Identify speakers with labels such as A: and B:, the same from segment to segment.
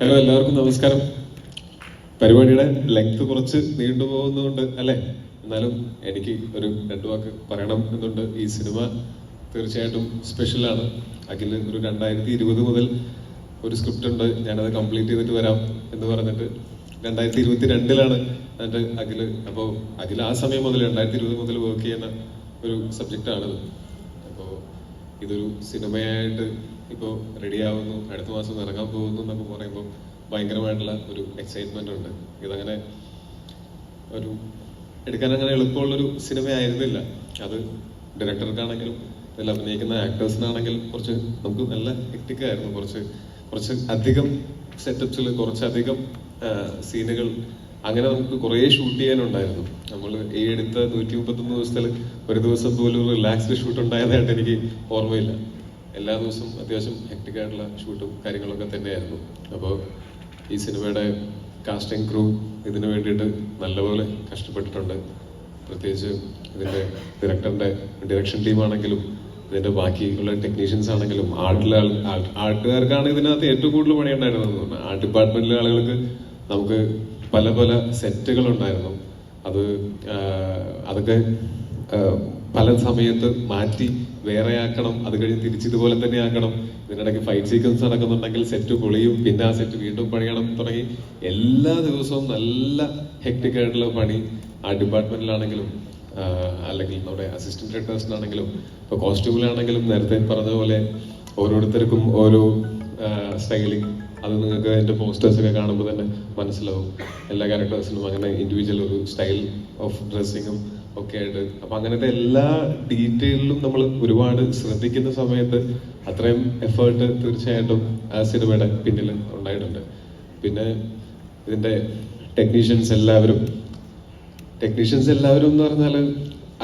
A: Hello എല്ലാവർക്കും നമസ്കാരം. പരിപാടിയുടെ ലെങ്ത് കുറച്ച് നീണ്ടുപോകുന്നതുകൊണ്ട് അല്ലേ? എന്നാലും എനിക്ക് ഒരു രണ്ടു വാക്ക് പറയണം എന്നുണ്ട്. ഈ സിനിമ തീർച്ചയായിട്ടും സ്പെഷ്യലാണ് അഖിൽ ഒരു രണ്ടായിരത്തി ഇരുപത് മുതൽ ഒരു സ്ക്രിപ്റ്റ് ഉണ്ട്. ഞാനത് കംപ്ലീറ്റ് ചെയ്തിട്ട് വരാം എന്ന് പറഞ്ഞിട്ട് രണ്ടായിരത്തി ഇരുപത്തി രണ്ടിലാണ് എന്റെ അഖിൽ. അപ്പോൾ അഖിൽ ആ സമയം മുതൽ രണ്ടായിരത്തി ഇരുപത് മുതൽ വർക്ക് ചെയ്യുന്ന ഒരു സബ്ജക്റ്റാണിത് അപ്പോൾ ഇതൊരു സിനിമയായിട്ട് ഇപ്പോൾ റെഡി ആവുന്നു അടുത്ത മാസം ഇറങ്ങാൻ പോകുന്നു എന്നൊക്കെ പറയുമ്പോൾ ഭയങ്കരമായിട്ടുള്ള ഒരു എക്സൈറ്റ്മെന്റ് ഉണ്ട്. ഇതങ്ങനെ ഒരു എടുക്കാൻ അങ്ങനെ എളുപ്പമുള്ളൊരു സിനിമയായിരുന്നില്ല അത് ഡയറക്ടർക്കാണെങ്കിലും അതിൽ അഭിനയിക്കുന്ന ആക്ടേഴ്സിനാണെങ്കിലും കുറച്ച് നമുക്ക് നല്ല hectic ആയിരുന്നു. കുറച്ച് കുറച്ച് അധികം സെറ്റപ്സിൽ കുറച്ചധികം സീനുകൾ അങ്ങനെ നമുക്ക് കുറേ ഷൂട്ട് ചെയ്യാനുണ്ടായിരുന്നു. നമ്മൾ ഈ എടുത്ത നൂറ്റി മുപ്പത്തൊന്ന് ദിവസത്തിൽ ഒരു ദിവസം പോലും റിലാക്സ്ഡ് ഷൂട്ട് ഉണ്ടായതായിട്ട് എനിക്ക് ഓർമ്മയില്ല. എല്ലാ ദിവസവും അത്യാവശ്യം ഹെക്ടിക്കായിട്ടുള്ള ഷൂട്ടും കാര്യങ്ങളൊക്കെ തന്നെയായിരുന്നു. അപ്പോൾ ഈ സിനിമയുടെ കാസ്റ്റിംഗ് ക്രൂ ഇതിന് വേണ്ടിയിട്ട് നല്ലപോലെ കഷ്ടപ്പെട്ടിട്ടുണ്ട്. പ്രത്യേകിച്ച് ഇതിന്റെ ഡയറക്ടറിന്റെ ഡയറക്ഷൻ ടീമാണെങ്കിലും ഇതിന്റെ ബാക്കിയുള്ള ടെക്നീഷ്യൻസ് ആണെങ്കിലും ആർട്ടിലെ ആർട്ടുകാർക്കാണ് ഇതിനകത്ത് ഏറ്റവും കൂടുതൽ പണി പണിയുണ്ടായിരുന്നത് ആർട്ട് ഡിപ്പാർട്ട്മെന്റിലെ ആളുകൾക്ക് നമുക്ക് പല പല സെറ്റുകൾ ഉണ്ടായിരുന്നു. അത് അതൊക്കെ പല സമയത്ത് മാറ്റി വേറെ ആക്കണം അത് കഴിഞ്ഞ് തിരിച്ചിതുപോലെ തന്നെ ആക്കണം. ഇതിനിടയ്ക്ക് ഫൈറ്റ് സീക്വൻസ് നടക്കുന്നുണ്ടെങ്കിൽ സെറ്റ് പൊളിയും പിന്നെ ആ സെറ്റ് വീണ്ടും പണിയണം തുടങ്ങി. എല്ലാ ദിവസവും നല്ല ഹെക്ടിക് ആയിട്ടുള്ള പണി. ആ ഡിപ്പാർട്ട്മെന്റിലാണെങ്കിലും അല്ലെങ്കിൽ നമ്മുടെ അസിസ്റ്റന്റ് ഡയറക്ടേഴ്സിനാണെങ്കിലും ഇപ്പോൾ കോസ്റ്റ്യൂമിലാണെങ്കിലും നേരത്തെ പറഞ്ഞ പോലെ ഓരോരുത്തർക്കും ഓരോ സ്റ്റൈലിംഗ് അത് നിങ്ങൾക്ക് എന്റെ പോസ്റ്റേഴ്സ് ഒക്കെ കാണുമ്പോൾ തന്നെ മനസ്സിലാവും. എല്ലാ ക്യാരക്ടേഴ്സിനും അങ്ങനെ ഇൻഡിവിജ്വൽ ഒരു സ്റ്റൈൽ ഓഫ് ഡ്രസ്സിങ്ങും ഒക്കെ ആയിട്ട്. അപ്പൊ അങ്ങനത്തെ എല്ലാ ഡീറ്റെയിലും നമ്മൾ ഒരുപാട് ശ്രദ്ധിക്കുന്ന സമയത്ത് അത്രയും എഫേർട്ട് തീർച്ചയായിട്ടും ആ സിനിമയുടെ പിന്നിൽ ഉണ്ടായിട്ടുണ്ട്. പിന്നെ ഇതിന്റെ ടെക്നീഷ്യൻസ് എല്ലാവരും ടെക്നീഷ്യൻസ് എല്ലാവരും എന്ന് പറഞ്ഞാൽ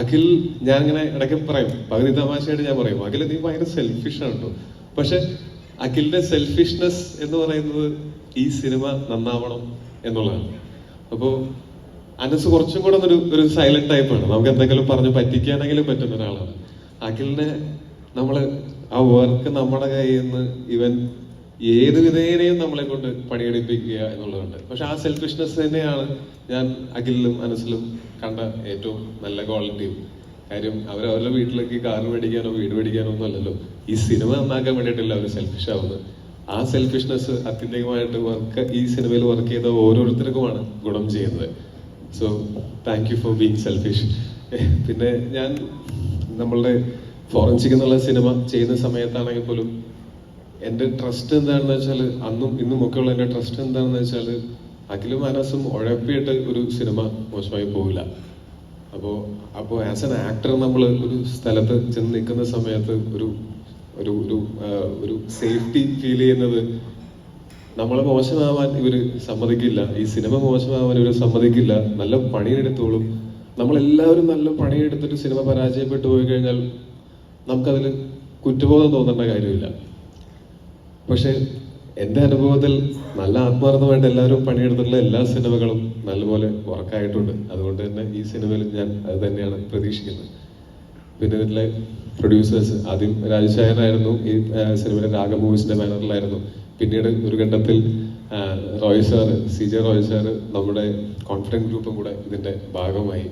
A: അഖിൽ ഞാൻ ഇങ്ങനെ ഇടയ്ക്ക് പറയും പകുതി തമാശയായിട്ട് ഞാൻ പറയും അഖിൽ നീ ഭയങ്കര സെൽഫിഷ് ആണ് കേട്ടോ പക്ഷെ അഖിലിന്റെ സെൽഫിഷ്നെസ് എന്ന് പറയുന്നത് ഈ സിനിമ നന്നാവണം എന്നുള്ളതാണ്. അപ്പോ അനസ് കുറച്ചും കൂടെ ഒരു ഒരു സൈലന്റ് ടൈപ്പാണ് നമുക്ക് എന്തെങ്കിലും പറഞ്ഞ് പറ്റിക്കാനെങ്കിലും പറ്റുന്ന ഒരാളാണ്. അഖിലിനെ നമ്മൾ ആ വർക്ക് നമ്മുടെ കയ്യിൽ നിന്ന് ഇവൻ ഏത് വിധേനയും നമ്മളെ കൊണ്ട് പണിയെടുപ്പിക്കുക എന്നുള്ളതുണ്ട്. പക്ഷെ ആ സെൽഫിഷ്നെസ് തന്നെയാണ് ഞാൻ അഖിലിലും അനസിലും കണ്ട ഏറ്റവും നല്ല ക്വാളിറ്റിയും കാര്യം അവർ അവരുടെ വീട്ടിലേക്ക് കാർ മേടിക്കാനോ വീട് മേടിക്കാനോ ഒന്നും അല്ലല്ലോ. ഈ സിനിമ നന്നാക്കാൻ വേണ്ടിയിട്ടല്ല അവർ സെൽഫിഷ് ആവുന്നത്. ആ സെൽഫിഷ്നെസ് അത്യന്തികമായിട്ട് വർക്ക് ഈ സിനിമയിൽ വർക്ക് ചെയ്ത ഓരോരുത്തർക്കുമാണ് ഗുണം ചെയ്യുന്നത്. So thank you for being selfish പിന്നെ ഞാൻ നമ്മളുടെ ഫോറൻസിക് എന്നുള്ള സിനിമ ചെയ്യുന്ന സമയത്താണെങ്കിൽ പോലും എന്റെ ട്രസ്റ്റ് എന്താണെന്ന് വെച്ചാൽ അന്നും ഇന്നും ഒക്കെ ഉള്ള എന്റെ ട്രസ്റ്റ് എന്താണെന്ന് വെച്ചാൽ അഖിലും അനസും ഉഴപ്പിയിട്ട് ഒരു സിനിമ മോശമായി പോവില്ല. അപ്പോൾ അപ്പോൾ ആസ് എൻ ആക്ടർ നമ്മൾ ഒരു സ്ഥലത്ത് ചെന്ന് നിൽക്കുന്ന സമയത്ത് ഒരു ഒരു ഒരു സേഫ്റ്റി ഫീൽ ചെയ്യുന്നത് നമ്മളെ മോശമാവാൻ ഇവർ സമ്മതിക്കില്ല. ഈ സിനിമ മോശമാവാൻ ഇവർ സമ്മതിക്കില്ല. നല്ല പണിയെടുത്തോളും. നമ്മളെല്ലാവരും നല്ല പണിയെടുത്തിട്ട് സിനിമ പരാജയപ്പെട്ടു പോയി കഴിഞ്ഞാൽ നമുക്കതിൽ കുറ്റബോധം തോന്നേണ്ട കാര്യമില്ല. പക്ഷെ എന്റെ അനുഭവത്തിൽ നല്ല ആത്മാർത്ഥമായിട്ട് എല്ലാവരും പണിയെടുത്തിട്ടുള്ള എല്ലാ സിനിമകളും നല്ലപോലെ വർക്കായിട്ടുണ്ട് അതുകൊണ്ട് തന്നെ ഈ സിനിമയിൽ ഞാൻ അത് തന്നെയാണ് പ്രതീക്ഷിക്കുന്നത്. പിന്നെ ഇതിലെ പ്രൊഡ്യൂസേഴ്സ് ആദ്യം രാജശേഖരനായിരുന്നു ഈ സിനിമയിലെ സിനിമയുടെ രാഗ മൂവീസിന്റെ ബാനറിലായിരുന്നു. പിന്നീട് ഒരു ഘട്ടത്തിൽ Roy sir C J Roy sir നമ്മുടെ കോൺഫിഡൻസ് ഗ്രൂപ്പും കൂടെ ഇതിന്റെ ഭാഗമായി.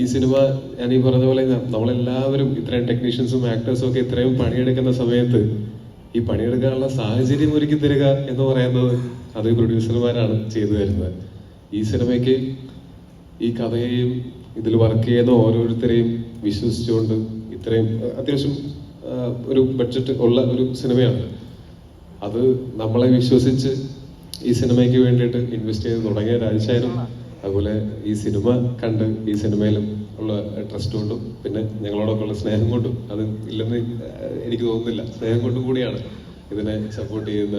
A: ഈ സിനിമ ഞാൻ ഈ പറഞ്ഞ പോലെ നമ്മളെല്ലാവരും ഇത്രയും ടെക്നീഷ്യൻസും ആക്ടേഴ്സും ഒക്കെ ഇത്രയും പണിയെടുക്കുന്ന സമയത്ത് ഈ പണിയെടുക്കാനുള്ള സാഹചര്യം ഒരുക്കി തരിക എന്ന് പറയുന്നത് അത് പ്രൊഡ്യൂസർമാരാണ് ചെയ്തു തരുന്നത്. ഈ സിനിമയ്ക്ക് ഈ കഥയെയും ഇതിൽ വർക്ക് ചെയ്യുന്ന ഓരോരുത്തരെയും വിശ്വസിച്ചുകൊണ്ട് ഇത്രയും അത്യാവശ്യം ഒരു ബഡ്ജറ്റ് ഉള്ള ഒരു സിനിമയാണ്. അത് നമ്മളെ വിശ്വസിച്ച് ഈ സിനിമയ്ക്ക് വേണ്ടിയിട്ട് ഇൻവെസ്റ്റ് ചെയ്ത് തുടങ്ങിയ രാജശേഖരം അതുപോലെ ഈ സിനിമ കണ്ട് ഈ സിനിമയിലും ഉള്ള ട്രസ്റ്റ് കൊണ്ടും പിന്നെ ഞങ്ങളോടൊക്കെ ഉള്ള സ്നേഹം കൊണ്ടും അത് ഇല്ലെന്ന് എനിക്ക് തോന്നുന്നില്ല. സ്നേഹം കൊണ്ടും കൂടിയാണ് ഇതിനെ സപ്പോർട്ട് ചെയ്യുന്ന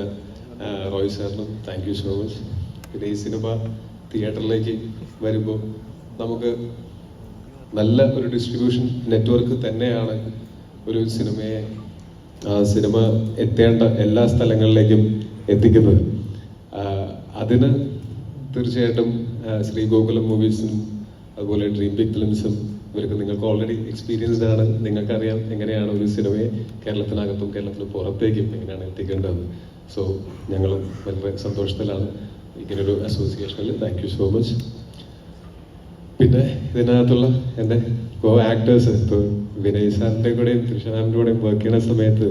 A: റോയ് സാറിനും താങ്ക് യു സോ മച്ച് പിന്നെ ഈ സിനിമ തിയേറ്ററിലേക്ക് വരുമ്പോൾ നമുക്ക് നല്ല ഒരു ഡിസ്ട്രിബ്യൂഷൻ നെറ്റ്വർക്ക് തന്നെയാണ് ഒരു സിനിമയെ സിനിമ എത്തേണ്ട എല്ലാ സ്ഥലങ്ങളിലേക്കും എത്തിക്കുന്നത്. അതിന് തീർച്ചയായിട്ടും ശ്രീ ഗോകുലം മൂവീസും അതുപോലെ ഡ്രീം ബിഗ് ഫിലിംസും ഇവർക്ക് നിങ്ങൾക്ക് ഓൾറെഡി എക്സ്പീരിയൻസ്ഡ് ആണ്. നിങ്ങൾക്കറിയാം എങ്ങനെയാണ് ഒരു സിനിമയെ കേരളത്തിനകത്തും കേരളത്തിന് പുറത്തേക്കും എങ്ങനെയാണ് എത്തിക്കേണ്ടത്. സോ ഞങ്ങളും വളരെ സന്തോഷത്തിലാണ് ഇങ്ങനൊരു അസോസിയേഷനിൽ താങ്ക് യു സോ മച്ച് പിന്നെ ഇതിനകത്തുള്ള എന്റെ കോ ആക്ടേഴ്സ് ഇപ്പോൾ വിനയ് സാറിന്റെ കൂടെയും തൃഷനാറിന്റെ കൂടെയും വർക്ക് ചെയ്യുന്ന സമയത്ത്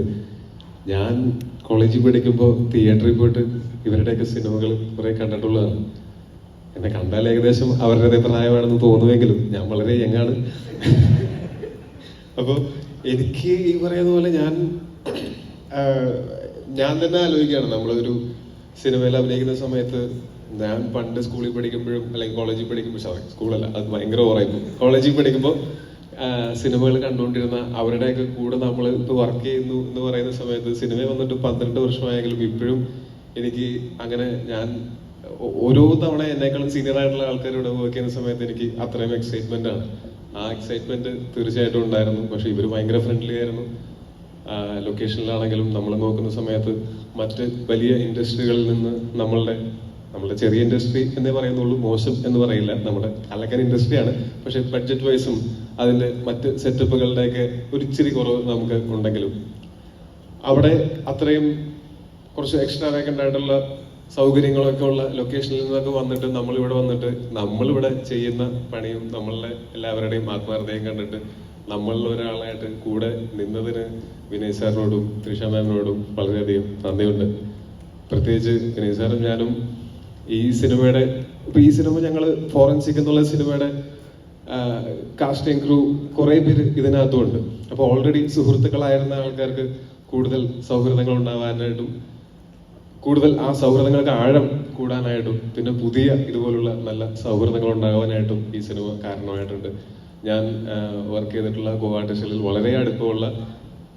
A: ഞാൻ കോളേജിൽ പഠിക്കുമ്പോൾ തിയേറ്ററിൽ പോയിട്ട് ഇവരുടെയൊക്കെ സിനിമകൾ കുറേ കണ്ടിട്ടുള്ളതാണ്. എന്നെ കണ്ടാൽ ഏകദേശം അവരുടെ പ്രായമാണെന്ന് തോന്നുമെങ്കിലും ഞാൻ വളരെ യങ്ങാണ് അപ്പോൾ എനിക്ക് ഈ പറയുന്ന പോലെ ഞാൻ ഞാൻ തന്നെ ആലോചിക്കുകയാണ്. നമ്മളൊരു സിനിമയിൽ അഭിനയിക്കുന്ന സമയത്ത് ഞാൻ പണ്ട് സ്കൂളിൽ പഠിക്കുമ്പോഴും അല്ലെങ്കിൽ കോളേജിൽ പഠിക്കുമ്പോൾ സ്കൂളല്ല അത് ഭയങ്കര ഓറായിപ്പോ കോളേജിൽ പഠിക്കുമ്പോൾ സിനിമകൾ കണ്ടുകൊണ്ടിരുന്ന അവരുടെയൊക്കെ കൂടെ നമ്മൾ ഇപ്പോൾ വർക്ക് ചെയ്യുന്നു എന്ന് പറയുന്ന സമയത്ത് സിനിമ വന്നിട്ട് പന്ത്രണ്ട് വർഷമായെങ്കിലും ഇപ്പോഴും എനിക്ക് അങ്ങനെ ഞാൻ ഓരോ തവണ എന്നെക്കാളും സീനിയർ ആയിട്ടുള്ള ആൾക്കാരോട് വർക്ക് ചെയ്യുന്ന സമയത്ത് എനിക്ക് അത്രയും എക്സൈറ്റ്മെന്റ് ആണ്. ആ എക്സൈറ്റ്മെന്റ് തീർച്ചയായിട്ടും ഉണ്ടായിരുന്നു. പക്ഷെ ഇവർ ഭയങ്കര ഫ്രണ്ട്ലി ആയിരുന്നു. ലൊക്കേഷനിലാണെങ്കിലും നമ്മൾ നോക്കുന്ന സമയത്ത് മറ്റ് വലിയ ഇൻഡസ്ട്രികളിൽ നിന്ന് നമ്മളുടെ നമ്മളുടെ ചെറിയ ഇൻഡസ്ട്രി എന്നേ പറയുന്നുള്ളൂ മോശം എന്ന് പറയില്ല. നമ്മുടെ അലക്കൻ ഇൻഡസ്ട്രിയാണ് പക്ഷേ ബഡ്ജറ്റ് വൈസും അതിന്റെ മറ്റ് സെറ്റപ്പുകളുടെയൊക്കെ ഒരു ഇച്ചിരി കുറവ് നമുക്ക് ഉണ്ടെങ്കിലും അവിടെ അത്രയും കുറച്ച് എക്സ്ട്രാ വേക്കന്റ് ആയിട്ടുള്ള സൗകര്യങ്ങളൊക്കെ ഉള്ള ലൊക്കേഷനിൽ നിന്നൊക്കെ വന്നിട്ട് നമ്മളിവിടെ വന്നിട്ട് നമ്മളിവിടെ ചെയ്യുന്ന പണിയും നമ്മളുടെ എല്ലാവരുടെയും ആത്മാർത്ഥതയും കണ്ടിട്ട് നമ്മളിൽ ഒരാളായിട്ട് കൂടെ നിന്നതിന് വിനയ് സാറിനോടും ത്രിഷ മാമിനോടും വളരെയധികം നന്ദിയുണ്ട്. പ്രത്യേകിച്ച് വിനയ് സാറും ഞാനും ഈ സിനിമയുടെ ഇപ്പൊ ഈ സിനിമ ഞങ്ങൾ ഫോറൻസിക് എന്നുള്ള സിനിമയുടെ കാസ്റ്റിംഗ് ക്രൂ കുറെ പേര് ഇതിനകത്തുണ്ട്. അപ്പൊ ഓൾറെഡി സുഹൃത്തുക്കളായിരുന്ന ആൾക്കാർക്ക് കൂടുതൽ സൗഹൃദങ്ങൾ ഉണ്ടാവാനായിട്ടും കൂടുതൽ ആ സൗഹൃദങ്ങൾക്ക് ആഴം കൂടാനായിട്ടും പിന്നെ പുതിയ ഇതുപോലുള്ള നല്ല സൗഹൃദങ്ങൾ ഉണ്ടാകാനായിട്ടും ഈ സിനിമ കാരണമായിട്ടുണ്ട്. ഞാൻ വർക്ക് ചെയ്തിട്ടുള്ള കോ-ആർട്ടിസ്റ്റിൽ വളരെ അടുപ്പമുള്ള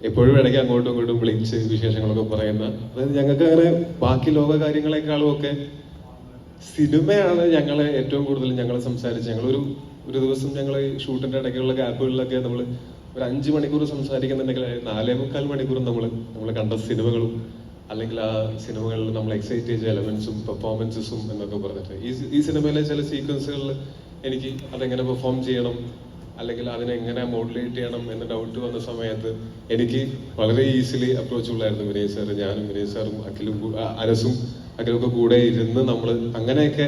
A: എപ്പോഴും ഇടയ്ക്ക് അങ്ങോട്ടും ഇങ്ങോട്ടും വിളിച്ച് വിശേഷങ്ങളൊക്കെ പറയുന്ന അതായത് ഞങ്ങൾക്ക് അങ്ങനെ ബാക്കി ലോക കാര്യങ്ങളെക്കാളും ഒക്കെ സിനിമയാണ് ഞങ്ങളെ ഏറ്റവും കൂടുതൽ ഞങ്ങൾ സംസാരിച്ച് ഞങ്ങൾ ഒരു ഒരു ദിവസം ഞങ്ങൾ ഷൂട്ടിന്റെ ഇടയ്ക്കുള്ള ഗ്യാപ്പുകളിലൊക്കെ നമ്മൾ ഒരു അഞ്ച് മണിക്കൂർ സംസാരിക്കുന്നുണ്ടെങ്കിൽ നാലേ മുക്കാൽ മണിക്കൂറും നമ്മൾ നമ്മൾ കണ്ട സിനിമകളും അല്ലെങ്കിൽ ആ സിനിമകളിൽ നമ്മൾ എക്സൈറ്റ് ചെയ്ത എലമെന്റ്സും പെർഫോമൻസസും എന്നൊക്കെ പറഞ്ഞിട്ട്. ഈ ഈ സിനിമയിലെ ചില സീക്വൻസുകളിൽ എനിക്ക് അതെങ്ങനെ പെർഫോം ചെയ്യണം അല്ലെങ്കിൽ അതിനെങ്ങനെ മോഡുലേറ്റ് ചെയ്യണം എന്ന ഡൗട്ട് വന്ന സമയത്ത് എനിക്ക് വളരെ ഈസിലി അപ്രോച്ച് ഉള്ളായിരുന്നു വിനയ് സാർ ഞാനും വിനയ് സാറും അഖിലും അരസും അഖിലൊക്കെ കൂടെ ഇരുന്ന് നമ്മൾ അങ്ങനെയൊക്കെ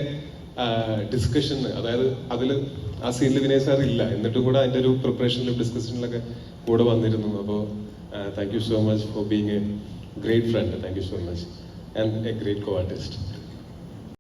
A: ഡിസ്കഷൻ അതായത് അതിൽ ആ സീനിൽ വിനയ് സാർ ഇല്ല. എന്നിട്ടും കൂടെ അതിന്റെ ഒരു പ്രിപ്പറേഷനിലും ഡിസ്കഷനിലൊക്കെ കൂടെ വന്നിരുന്നു. അപ്പോൾ thank you so much for being a great friend thank you so much and a great co artist